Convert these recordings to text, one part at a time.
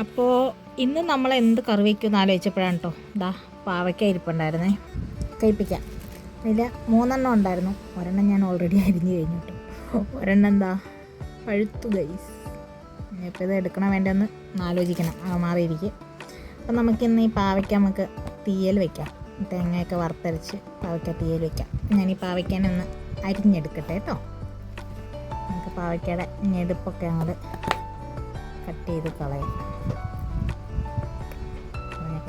അപ്പോൾ ഇന്ന് നമ്മൾ എന്ത് കറി വയ്ക്കുമെന്ന് ആലോചിച്ചപ്പോഴാണ് കേട്ടോ ഇതാ പാവയ്ക്ക ഇരിപ്പുണ്ടായിരുന്നേ. കഴിപ്പിക്കാം. ഇതിൽ മൂന്നെണ്ണം ഉണ്ടായിരുന്നു. ഒരെണ്ണം ഞാൻ ഓൾറെഡി അരിഞ്ഞു കഴിഞ്ഞു കേട്ടോ ഒരെണ്ണം എന്താ? പഴുത്തു ഗൈസ് ഇപ്പോൾ ഇത് എടുക്കണോ വേണ്ടെന്ന് ആലോചിക്കണം. മാറിയിരിക്കും. അപ്പം നമുക്കിന്ന് ഈ പാവയ്ക്ക നമുക്ക് തീയൽ വെക്കാം. തേങ്ങയൊക്കെ വറുത്തരച്ച് പാവയ്ക്ക തീയൽ വെക്കാം. ഞാൻ ഈ പാവയ്ക്കാനെ ഒന്ന് അരിഞ്ഞെടുക്കട്ടെ കേട്ടോ നമുക്ക് പാവയ്ക്കയുടെ ഞെടുപ്പൊക്കെ അങ്ങോട്ട് കട്ട് ചെയ്ത് കളയാം.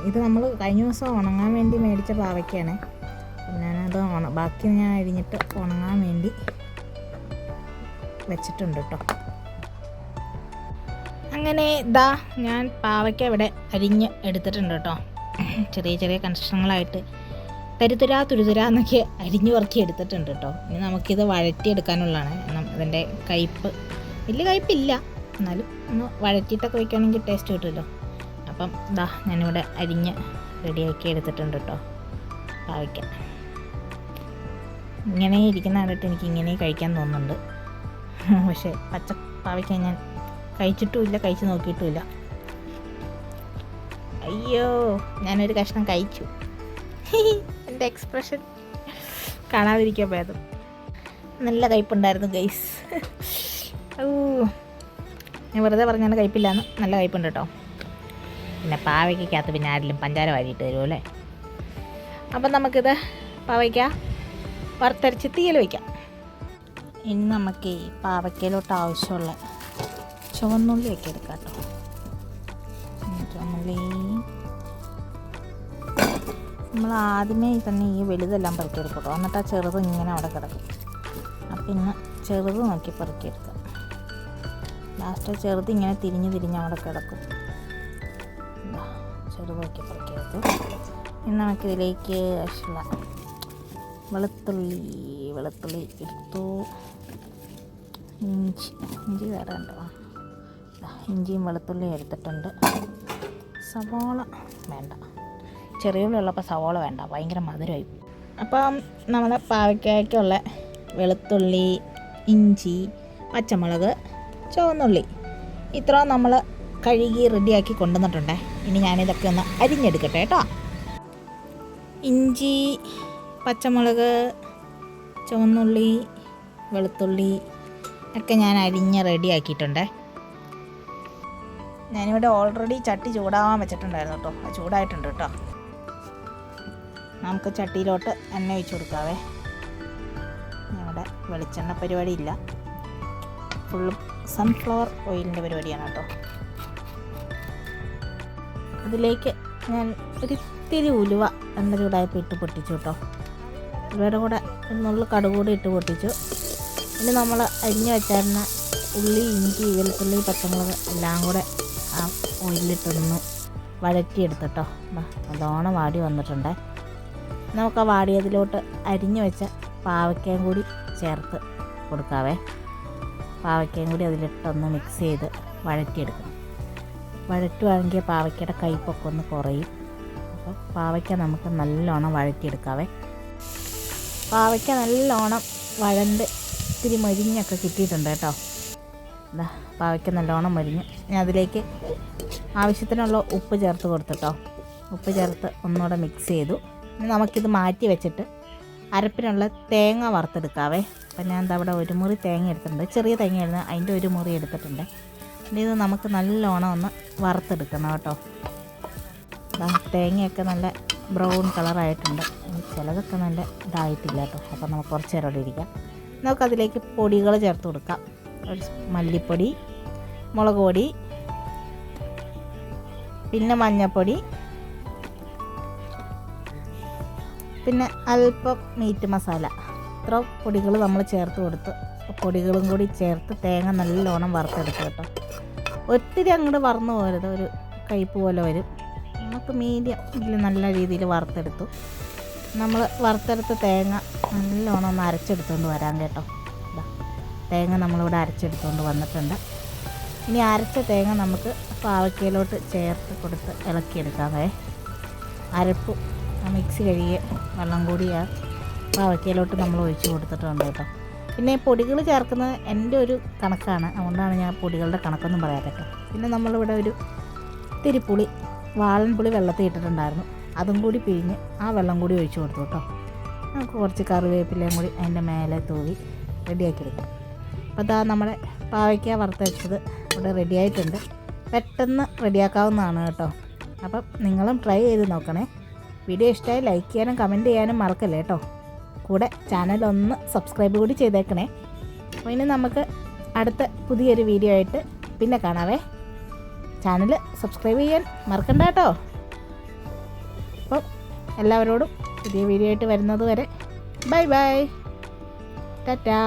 ഇത് നമ്മൾ കഴിഞ്ഞ ദിവസം ഉണങ്ങാൻ വേണ്ടി മേടിച്ച പാവയ്ക്കാണ്. ഞാനത് ഉണ ബാക്കി ഞാൻ അരിഞ്ഞിട്ട് ഉണങ്ങാൻ വേണ്ടി വെച്ചിട്ടുണ്ട് കേട്ടോ അങ്ങനെ ഇതാ ഞാൻ പാവയ്ക്ക ഇവിടെ അരിഞ്ഞ് എടുത്തിട്ടുണ്ട് കേട്ടോ ചെറിയ ചെറിയ കഷ്ണങ്ങളായിട്ട്. തരുതുരാ തുരുതുരാ എന്നൊക്കെ അരിഞ്ഞു പറക്കി എടുത്തിട്ടുണ്ട് കേട്ടോ ഇനി നമുക്കിത് വഴറ്റിയെടുക്കാനുള്ളതാണ്. ഇതിന്റെ കയ്പ്പ് വലിയ കയ്പ്പില്ല. എന്നാലും ഒന്ന് വഴറ്റിയിട്ടൊക്കെ വയ്ക്കുകയാണെങ്കിൽ ടേസ്റ്റ് കിട്ടുമല്ലോ. അപ്പം ഇതാ ഞാനിവിടെ അരിഞ്ഞ് റെഡിയാക്കി എടുത്തിട്ടുണ്ട് കേട്ടോ പാവയ്ക്ക. ഇങ്ങനെ ഇരിക്കുന്ന കണ്ടിട്ട് എനിക്ക് ഇങ്ങനെ കഴിക്കാൻ തോന്നുന്നുണ്ട്. പക്ഷേ പച്ച പാവയ്ക്ക ഞാൻ കഴിച്ചിട്ടുമില്ല കഴിച്ച് നോക്കിയിട്ടുമില്ല. അയ്യോ ഞാനൊരു കഷ്ണം കഴിച്ചു. എന്റെ എക്സ്പ്രഷൻ കാണാതിരിക്കാൻ ഭേദം നല്ല കയ്പുണ്ടായിരുന്നു ഗൈസ്. ഓ ഞാൻ വെറുതെ പറഞ്ഞാണ് കയ്പില്ലാന്ന്. നല്ല കയ്പുണ്ട് കേട്ടോ പിന്നെ പാവയ്ക്കകത്ത് പിന്നെ ആരെങ്കിലും പഞ്ചാര വാരിയിട്ട് തരുമോ അല്ലേ? അപ്പം നമുക്കിത് പാവയ്ക്ക വറുത്തരച്ച് തീയൽ വയ്ക്കാം. ഇനി നമുക്ക് ഈ പാവയ്ക്കയിലോട്ട് ആവശ്യമുള്ള ചുവന്നുള്ളിയൊക്കെ എടുക്കാം കേട്ടോ ചുവന്നുള്ളി. നമ്മൾ ആദ്യമേ തന്നെ ഈ വലുതെല്ലാം പെറുക്കിയെടുക്കും കേട്ടോ എന്നിട്ട് ആ ചെറുത് ഇങ്ങനെ അവിടെ കിടക്കും. അപ്പം ഇന്ന് ചെറുത് നോക്കി പെറുക്കിയെടുക്കാം. ലാസ്റ്റ് ചെറുത് ഇങ്ങനെ തിരിഞ്ഞ് തിരിഞ്ഞ് അവിടെ കിടക്കും. ചെറുത് നോക്കി പെറുക്കിയെടുത്തു ഇനി നമുക്കിതിലേക്ക് ആവശ്യമുള്ള വെളുത്തുള്ളി വെളുത്തുള്ളി എടുത്തു. ഇഞ്ചി ഇഞ്ചി ദാ, ഇഞ്ചിയും വെളുത്തുള്ളിയും എടുത്തിട്ടുണ്ട്. സവാള വേണ്ട. ചെറിയ ഉള്ളി ഉള്ളപ്പോൾ സവാള വേണ്ട ഭയങ്കര മധുരമായി. അപ്പം നമ്മുടെ പാവയ്ക്കായ്ക്കുള്ള വെളുത്തുള്ളി ഇഞ്ചി പച്ചമുളക് ചുവന്നുള്ളി. ഇത്ര നമ്മൾ കഴുകി റെഡിയാക്കി കൊണ്ടുവന്നിട്ടുണ്ടേ. ഇനി ഞാനിതൊക്കെ ഒന്ന് അരിഞ്ഞെടുക്കട്ടെ കേട്ടോ. ഇഞ്ചി പച്ചമുളക് ചുവന്നുള്ളി വെളുത്തുള്ളി ഒക്കെ ഞാൻ അരിഞ്ഞ് റെഡിയാക്കിയിട്ടുണ്ടേ ഞാനിവിടെ ഓൾറെഡി ചട്ടി ചൂടാവാൻ വെച്ചിട്ടുണ്ടായിരുന്നു കേട്ടോ. ചൂടായിട്ടുണ്ട് കേട്ടോ. നമുക്ക് ചട്ടിയിലോട്ട് എണ്ണ ഒഴിച്ചു കൊടുക്കാവേ. ഇവിടെ വെളിച്ചെണ്ണ പരിപാടി ഇല്ല ഫുള്ളും സൺഫ്ലവർ ഓയിലിന്റെ പരിപാടിയാണ് കേട്ടോ. അതിലേക്ക് ഞാൻ ഒരിത്തിരി ഉലുവ എണ്ണ ചൂടായപ്പോൾ ഇട്ട് പൊട്ടിച്ചു കേട്ടോ. ഉലുവയുടെ കൂടെ നുള്ളു കടുക് കൂടി ഇട്ട് പൊട്ടിച്ചു. ഇനി നമ്മൾ അരിഞ്ഞു വെച്ചായിരുന്ന ഉള്ളി ഇഞ്ചി വെളുത്തുള്ളി പച്ചമുളക് എല്ലാം കൂടെ ആ ഓയിലിട്ടൊന്ന് വഴറ്റിയെടുത്തിട്ടോ. നല്ലോണം വാടി വന്നിട്ടുണ്ട്. നമുക്ക് ആ വാടിയതിലോട്ട് അരിഞ്ഞു വെച്ച പാവയ്ക്കയും കൂടി ചേർത്ത് കൊടുക്കാവേ. പാവയ്ക്കയും കൂടി അതിലിട്ടൊന്ന് മിക്സ് ചെയ്ത് വഴറ്റിയെടുക്കണം. വഴറ്റുവാണെങ്കിൽ പാവയ്ക്കയുടെ കയ്പൊക്കെ ഒന്ന് കുറയും. അപ്പോൾ പാവയ്ക്ക നമുക്ക് നല്ലോണം വഴറ്റിയെടുക്കാവേ. പാവയ്ക്ക നല്ലോണം വഴണ്ട് ഇത്തിരി മരിഞ്ഞൊക്കെ കിട്ടിയിട്ടുണ്ട് കേട്ടോ. എന്താ പാവയ്ക്ക നല്ലോണം മരിഞ്ഞ്. ഞാൻ അതിലേക്ക് ആവശ്യത്തിനുള്ള ഉപ്പ് ചേർത്ത് കൊടുത്തിട്ടോ ഉപ്പ് ചേർത്ത് ഒന്നുകൂടെ മിക്സ് ചെയ്തു. ഇനി നമുക്കിത് മാറ്റി വെച്ചിട്ട് അരപ്പിനുള്ള തേങ്ങ വറുത്തെടുക്കാവേ. അപ്പം ഞാൻ എന്താ അവിടെ ഒരു മുറി തേങ്ങ എടുത്തിട്ടുണ്ട്. ചെറിയ തേങ്ങയായിരുന്നു. അതിന്റെ ഒരു മുറി എടുത്തിട്ടുണ്ട്. ഇത് നമുക്ക് നല്ലോണം ഒന്ന് വറുത്തെടുക്കണം കേട്ടോ. തേങ്ങയൊക്കെ നല്ല ബ്രൗൺ കളറായിട്ടുണ്ട്. ചിലതൊക്കെ നല്ല ഇതായിട്ടില്ല കേട്ടോ. അപ്പം നമുക്ക് കുറച്ച് നേരം അവിടെ ഇരിക്കാം. നമുക്കതിലേക്ക് പൊടികൾ ചേർത്ത് കൊടുക്കാം. ഒരു മല്ലിപ്പൊടി മുളക് പൊടി പിന്നെ മഞ്ഞൾപ്പൊടി പിന്നെ അല്പം മീറ്റ് മസാല. ഇത്ര പൊടികൾ നമ്മൾ ചേർത്ത് കൊടുത്ത് പൊടികളും കൂടി ചേർത്ത് തേങ്ങ നല്ലോണം വറുത്തെടുക്കുക കേട്ടോ. ഒത്തിരി അങ്ങോട്ട് വറന്നു പോരുത് ഒരു കയ്പ് പോലെ വരും. നമുക്ക് മീഡിയം ഇതിൽ നല്ല രീതിയിൽ വറുത്തെടുത്തു. നമ്മൾ വറുത്തെടുത്ത തേങ്ങ നല്ലോണം ഒന്ന് അരച്ചെടുത്തുകൊണ്ട് വരാം കേട്ടോ. തേങ്ങ നമ്മളിവിടെ അരച്ചെടുത്തുകൊണ്ട് വന്നിട്ടുണ്ട്. ഇനി അരച്ച തേങ്ങ നമുക്ക് പാവയ്ക്കയിലോട്ട് ചേർത്ത് കൊടുത്ത് ഇളക്കിയെടുക്കാമേ അരപ്പ് മിക്സി കഴുകിയ വെള്ളം കൂടി ആ പാവയ്ക്കയിലോട്ട് നമ്മൾ ഒഴിച്ചു കൊടുത്തിട്ടുണ്ട് കേട്ടോ. പിന്നെ പൊടികൾ ചേർക്കുന്നത് എന്റെ ഒരു കണക്കാണ്. അതുകൊണ്ടാണ് ഞാൻ പൊടികളുടെ കണക്കൊന്നും പറയാത്ത കേട്ടോ പിന്നെ നമ്മളിവിടെ ഒരു തിരിപ്പുളി വാളൻപുളി വാളൻ പുളി വെള്ളത്തിൽ ഇട്ടിട്ടുണ്ടായിരുന്നു. അതും കൂടി പിഴിഞ്ഞ് ആ വെള്ളം കൂടി ഒഴിച്ചു കൊടുത്തു കേട്ടോ. നമുക്ക് കുറച്ച് കറിവേപ്പിലയും കൂടി അതിന്റെ മേലെ തൂവി റെഡിയാക്കി എടുക്കാം. അപ്പോൾ അതാ നമ്മുടെ പാവയ്ക്ക വറുത്തരച്ചത് ഇവിടെ റെഡിയായിട്ടുണ്ട് പെട്ടെന്ന് റെഡിയാക്കാവുന്നതാണ് കേട്ടോ. അപ്പം നിങ്ങളും ട്രൈ ചെയ്ത് നോക്കണേ. വീഡിയോ ഇഷ്ടമായി ലൈക്ക് ചെയ്യാനും കമന്റ് ചെയ്യാനും മറക്കല്ലേ കേട്ടോ. കൂടെ ചാനൽ ഒന്ന് സബ്സ്ക്രൈബ് കൂടി ചെയ്തേക്കണേ. അപ്പോൾ ഇനി നമുക്ക് അടുത്ത പുതിയൊരു വീഡിയോ ആയിട്ട് പിന്നെ കാണാവേ. ചാനൽ സബ്സ്ക്രൈബ് ചെയ്യാൻ മറക്കണ്ട കേട്ടോ. അപ്പം എല്ലാവരോടും പുതിയ വീഡിയോ ആയിട്ട് വരുന്നത് വരെ ബൈ ബൈ ടാറ്റാ